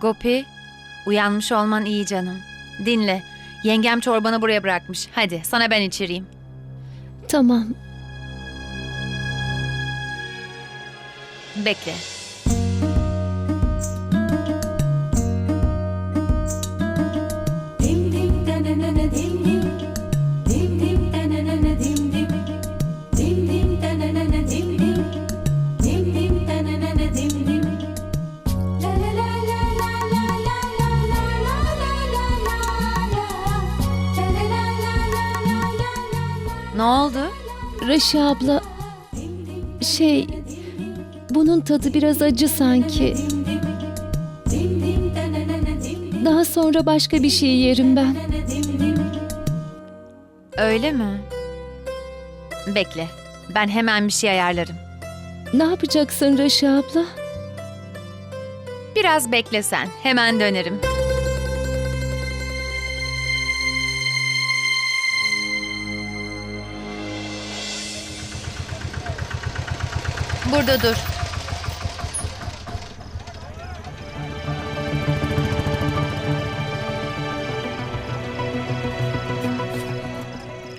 Gopi, uyanmış olman iyi canım. Dinle. Yengem çorbanı buraya bırakmış. Hadi sana ben içireyim. Tamam. Bekle. Ne oldu? Raşi abla şey bunun tadı biraz acı sanki. Daha sonra başka bir şey yerim ben. Öyle mi? Bekle. Ben hemen bir şey ayarlarım. Ne yapacaksın Raşi abla? Biraz bekle sen. Hemen dönerim. Burada dur.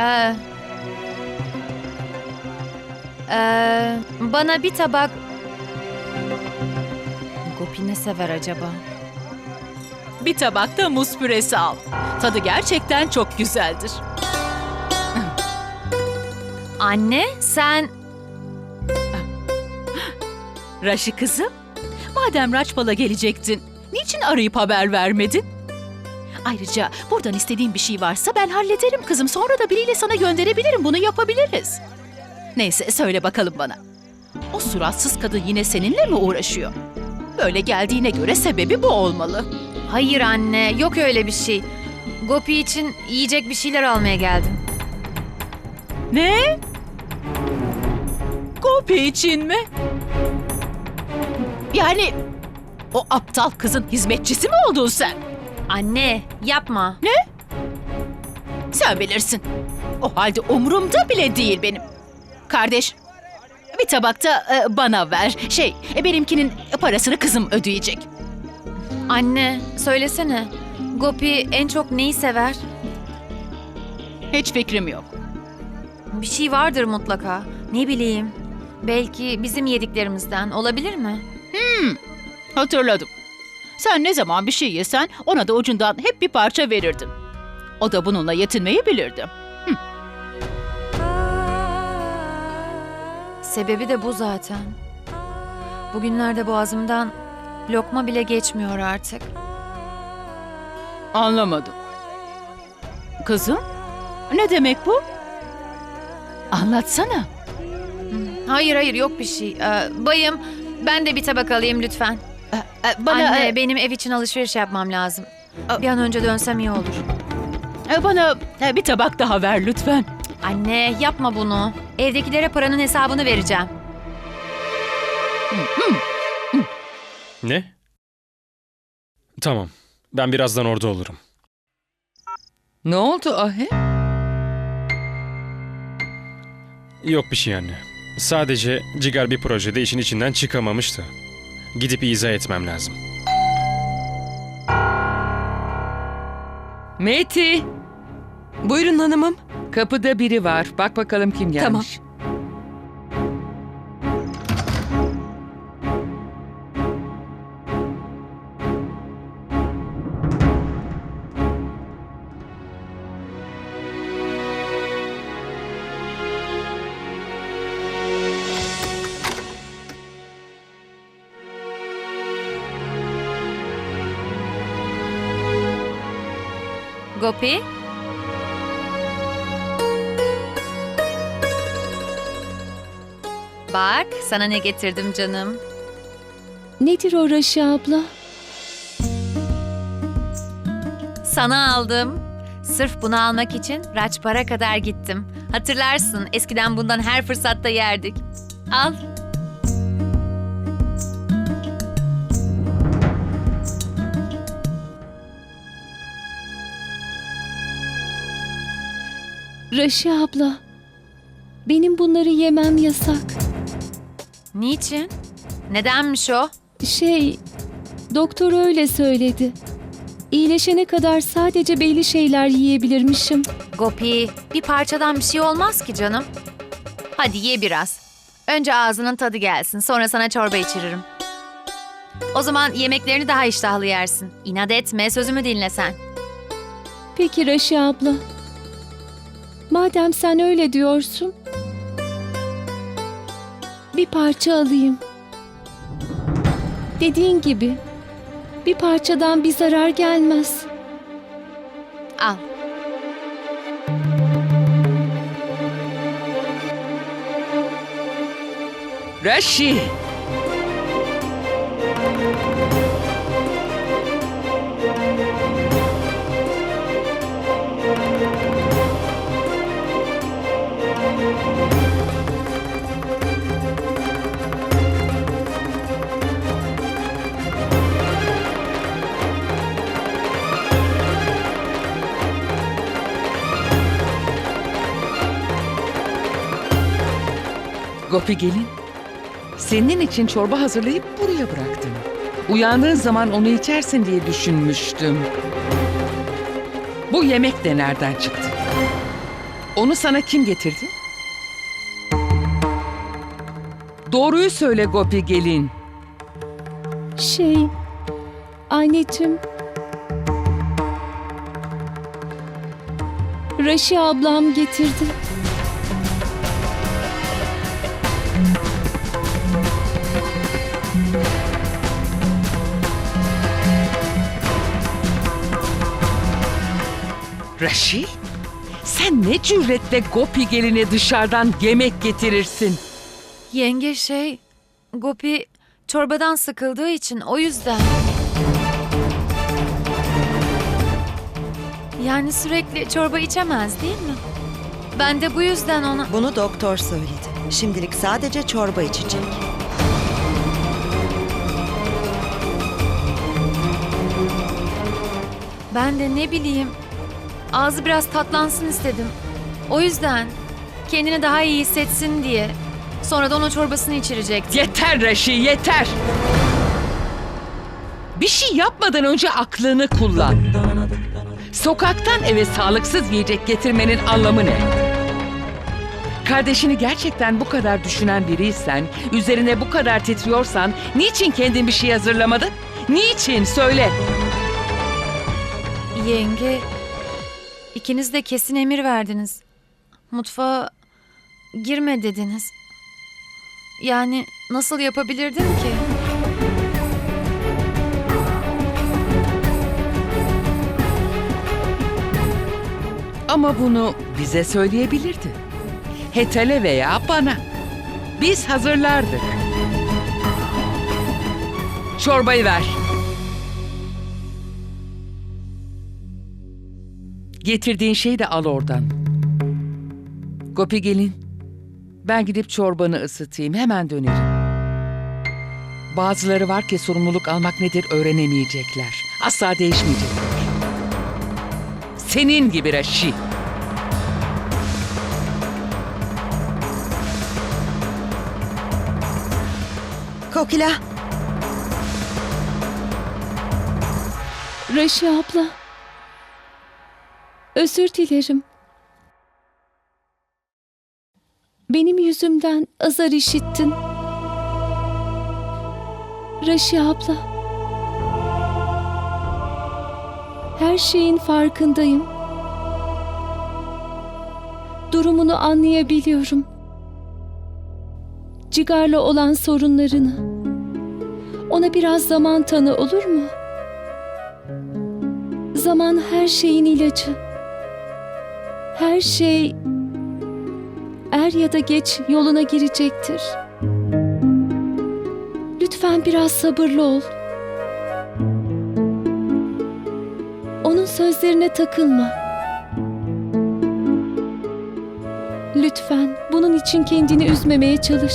Ee, ee, bana bir tabak Gopi ne sever acaba? Bir tabakta muz püresi al. Tadı gerçekten çok güzeldir. Anne sen Raşi kızım, madem Raçbal'a gelecektin, niçin arayıp haber vermedin? Ayrıca buradan istediğin bir şey varsa ben hallederim kızım. Sonra da biriyle sana gönderebilirim. Bunu yapabiliriz. Neyse söyle bakalım bana. O suratsız kadın yine seninle mi uğraşıyor? Böyle geldiğine göre sebebi bu olmalı. hayır anne yok öyle bir şey. Gopi için yiyecek bir şeyler almaya geldim. Ne? Gopi için mi? Yani o aptal kızın hizmetçisi mi oldun sen? Anne yapma. Sen bilirsin. O halde umurumda bile değil benim. Kardeş, bir tabakta e, bana ver. Şey, e, benimkinin parasını kızım ödeyecek. Anne söylesene. Gopi en çok neyi sever? Hiç fikrim yok. Bir şey vardır mutlaka. Ne bileyim. Belki bizim yediklerimizden olabilir mi? Hatırladım. Sen ne zaman bir şey yesen ona da ucundan hep bir parça verirdin. O da bununla yetinmeyi bilirdi. Sebebi de bu zaten. Bugünlerde boğazımdan lokma bile geçmiyor artık. Anlamadım. Kızım, ne demek bu? Anlatsana. Hayır hayır yok bir şey. Ee, bayım ben de bir tabak alayım lütfen. E, e, Bana Anne e, benim ev için alışveriş yapmam lazım. Bir an önce dönsem iyi olur. e, bana e, bir tabak daha ver lütfen. Anne yapma bunu. Evdekilere paranın hesabını vereceğim. Ne? Tamam. Ben birazdan orada olurum. Ne oldu Ahe? Yok bir şey anne. Sadece Cigar bir projede işin içinden çıkamamıştı. Gidip izah etmem lazım. Meti! Buyurun hanımım. Kapıda biri var. Bak bakalım kim Tamam. Gopi? Bak sana ne getirdim canım. Nedir o Raşi abla? Sana aldım. Sırf bunu almak için Raçpar'a kadar gittim. Hatırlarsın eskiden bundan her fırsatta yerdik. Al. Raşi abla. Benim bunları yemem yasak. Niçin? Nedenmiş o? Şey, Doktor öyle söyledi. İyileşene kadar sadece belli şeyler yiyebilirmişim. Gopi, bir parçadan bir şey olmaz ki canım. Hadi ye biraz. Önce ağzının tadı gelsin, sonra sana çorba içiririm. O zaman yemeklerini daha iştahlı yersin. İnat etme, sözümü dinle sen. Peki Raşi abla. Madem sen öyle diyorsun. Bir parça alayım. Dediğin gibi. Bir parçadan bir zarar gelmez. Al. Raşi! Gopi gelin. Senin için çorba hazırlayıp buraya bıraktım. Uyandığın zaman onu içersin diye düşünmüştüm. Bu yemek de nereden çıktı? Onu sana kim getirdi? Doğruyu söyle Gopi gelin. Şey, anneciğim. Raşi ablam getirdi. Raşi? Sen ne cüretle Gopi geline dışarıdan yemek getirirsin? Yenge şey, Gopi çorbadan sıkıldığı için o yüzden. Yani sürekli çorba içemez değil mi? Ben de bu yüzden ona... Bunu doktor söyledi. Şimdilik sadece çorba içecek. Ben de ne bileyim, ağzı biraz tatlansın istedim. O yüzden kendini daha iyi hissetsin diye. Sonra da ona çorbasını içirecektim. Yeter Raşi yeter. Bir şey yapmadan önce aklını kullan. Sokaktan eve sağlıksız yiyecek getirmenin anlamı ne? Kardeşini gerçekten bu kadar düşünen biriysen, üzerine bu kadar titriyorsan, niçin kendin bir şey hazırlamadın? Niçin? Söyle. Yenge, ikiniz de kesin emir verdiniz. Mutfağa girme dediniz. Yani nasıl yapabilirdim ki? Ama bunu bize söyleyebilirdi. Hetele veya bana. Biz hazırlardık. Çorbayı ver. Getirdiğin şeyi de al oradan. Gopi gelin. Ben gidip çorbanı ısıtayım. Hemen dönerim. Bazıları var ki sorumluluk almak nedir öğrenemeyecekler. Asla değişmeyecekler. Senin gibi Raşi. Kokila, Raşi abla. Özür dilerim. Benim yüzümden azar işittin. Raşi abla. Her şeyin farkındayım. Durumunu anlayabiliyorum. Cigar'la olan sorunlarını. Ona biraz zaman tanı olur mu? Zaman her şeyin ilacı. Her şey er ya da geç yoluna girecektir. Lütfen biraz sabırlı ol. Onun sözlerine takılma. Lütfen bunun için kendini üzmemeye çalış.